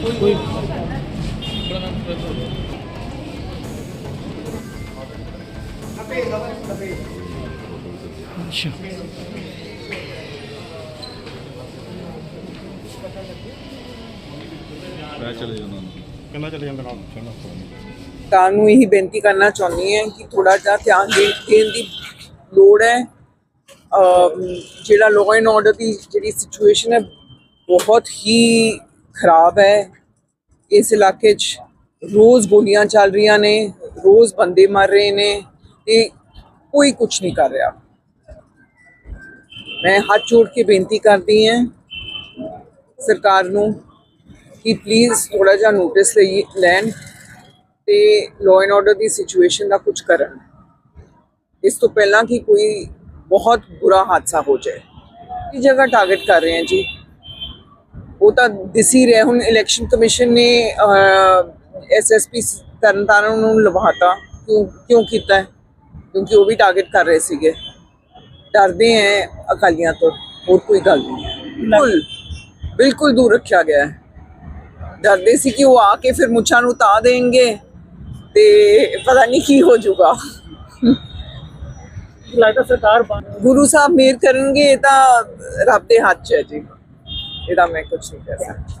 ਕੋਈ ਅੱਛਾ। ਮੈਂ ਚਲੇ ਜਾਣਾ ਕਹਿੰਦਾ ਚਲੇ ਜਾਂਦਾ ਨਾਲ? ਚਲੋ ਸਰਕਾਰ ਨੂੰ। ਇਹੀ ਬੇਨਤੀ ਕਰਨਾ ਚਾਹੁੰਦੀ ਹਾਂ ਕਿ ਥੋੜਾ ਜਿਹਾ ਧਿਆਨ ਦੇ- ਦੇਣ ਦੀ ਲੋੜ ਹੈ। ਅਮ ਜਿਹੜਾ ਲਾਅ ਐਂਡ ਆਰਡਰ ਦੀ ਜਿਹੜੀ ਸਿਚੁਏਸ਼ਨ ਹੈ ਬਹੁਤ ਹੀ ਖਰਾਬ ਹੈ। ਇਸ ਇਲਾਕੇ 'ਚ ਰੋਜ਼ ਗੋਲੀਆਂ ਚੱਲ ਰਹੀਆਂ ਨੇ, ਰੋਜ਼ ਬੰਦੇ ਮਰ ਰਹੇ ਨੇ ਤੇ ਕੋਈ ਕੁਝ ਨਹੀਂ ਕਰ ਰਿਹਾ। ਮੈਂ ਹੱਥ ਜੋੜ ਕੇ ਬੇਨਤੀ ਕਰਦੀ ਹਾਂ ਸਰਕਾਰ ਨੂੰ ਕਿ ਪਲੀਜ਼ ਥੋੜਾ ਜਿਹਾ ਨੋਟਿਸ ਲਈ, ਲੈਣ ਤੇ ਲਾਅ ਐਂਡ ਆਰਡਰ ਦੀ ਸਿਚੁਏਸ਼ਨ ਦਾ ਕੁਝ ਕਰਨ। ਇਸ ਤੋਂ ਪਹਿਲਾਂ ਕਿ ਕੋਈ ਬਹੁਤ ਬੁਰਾ ਹਾਦਸਾ ਹੋ ਜਾਏ। ਇਹ ਜਗ੍ਹਾ ਟਾਰਗੇਟ ਕਰ ਰਹੇ ਹਾਂ ਜੀ। ਉਹ ਤਾਂ ਦਿਸ ਹੀ ਰਿਹਾ ਹੁਣ ਇਲੈਕਸ਼ਨ ਕਮਿਸ਼ਨ ਨੇ ਐਸਐਸਪੀ ਤਰਨਤਾਰਨ ਨੂੰ ਲਵਾਤਾ। ਕਿਉਂ ਕਿਉਂ ਕੀਤਾ? ਕਿਉਂਕਿ ਉਹ ਵੀ ਟਾਰਗੇਟ ਕਰ ਰਹੇ ਸੀਗੇ। ਡਰਦੇ ਹੈ ਅਕਾਲੀਆਂ ਤੋਂ ਹੋਰ ਕੋਈ ਗੱਲ ਨਹੀਂ। ਬਿਲਕੁਲ ਬਿਲਕੁਲ ਦੂਰ ਰੱਖਿਆ ਗਿਆ ਹੈ। ਡਰਦੇ ਸੀ ਕਿ ਉਹ ਆ ਕੇ ਫਿਰ ਮੁੱਛਾਂ ਨੂੰ ਤਾ ਦੇਣਗੇ ਤੇ ਪਤਾ ਨਹੀਂ ਕੀ ਹੋ ਜਾਊਗਾ। ਲੱਗਦਾ ਸਰਕਾਰ ਬਣ- ਗੁਰੂ ਸਾਹਿਬ ਮਿਹਰ ਕਰਨਗੇ ਤਾਂ ਰੱਬ ਦੇ ਹੱਥ 'ਚ ਹੈ ਜੀ। ਇਹਦਾ ਮੈਂ ਕੁਝ ਨਹੀਂ ਕਰ ਸਕਦਾ।